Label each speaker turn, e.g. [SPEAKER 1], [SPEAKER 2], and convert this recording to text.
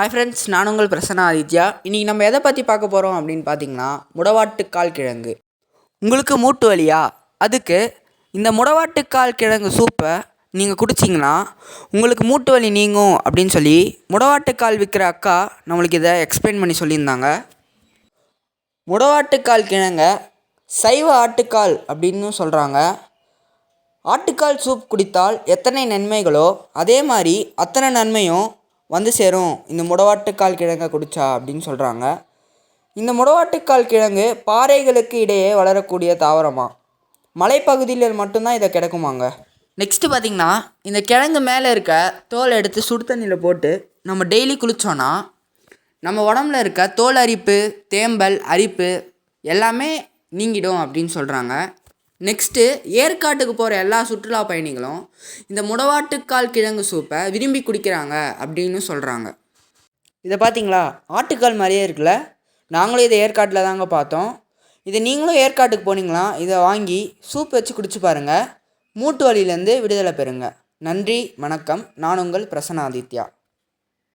[SPEAKER 1] Hi friends நான் உங்கள் பிரசன்னா ஆதித்யா. இன்றைக்கி நம்ம எதை பற்றி பார்க்க போகிறோம் அப்படின்னு பார்த்தீங்கன்னா முடவாட்டுக்கால் கிழங்கு. உங்களுக்கு மூட்டு வலியா? அதுக்கு இந்த முடவாட்டுக்கால் கிழங்கு சூப்பை நீங்கள் குடிச்சிங்கன்னா உங்களுக்கு மூட்டு வலி நீங்கும் அப்படின்னு சொல்லி முடவாட்டுக்கால் விற்கிற அக்கா நம்மளுக்கு இதை எக்ஸ்பிளைன் பண்ணி சொல்லியிருந்தாங்க. முடவாட்டுக்கால் கிழங்க சைவ ஆட்டுக்கால் அப்படின்னு சொல்கிறாங்க ஆட்டுக்கால் சூப் குடித்தால் எத்தனை நன்மைகளோ அதே மாதிரி அத்தனை நன்மையும் வந்து சேரும். இந்த முடவாட்டுக்கால் கிழங்கை குடித்தா அப்படின்னு சொல்கிறாங்க இந்த முடவாட்டுக்கால் கிழங்கு பாறைகளுக்கு இடையே வளரக்கூடிய தாவரமாக மலைப்பகுதியில் மட்டும்தான் இதை கிடைக்குமாங்க? நெக்ஸ்ட்டு பார்த்திங்கன்னா இந்த கிழங்கு மேலே இருக்க தோலை எடுத்து சுடு தண்ணியில் போட்டு நம்ம டெய்லி குளித்தோன்னா நம்ம உடம்புல இருக்க தோல் அரிப்பு தேம்பல் அரிப்பு எல்லாமே நீங்கிடும் அப்படின்னு சொல்கிறாங்க நெக்ஸ்ட்டு ஏற்காட்டுக்கு போகிற எல்லா சுற்றுலா பயணிகளும் இந்த முடவாட்டுக்கால் கிழங்கு சூப்பை விரும்பி குடிக்கிறாங்க அப்படின்னு சொல்கிறாங்க இதை பார்த்தீங்களா ஆட்டுக்கால் மாதிரியே இருக்குல்ல? நாங்களும் இதை ஏற்காட்டில் தாங்க பார்த்தோம். இதை நீங்களும் ஏற்காட்டுக்கு போனீங்களா? இதை வாங்கி சூப் வச்சு குடிச்சு பாருங்கள் மூட்டு வலியிலேருந்து விடுதலை பெறுங்க. நன்றி வணக்கம். நான் உங்கள் பிரசன்னாதித்யா.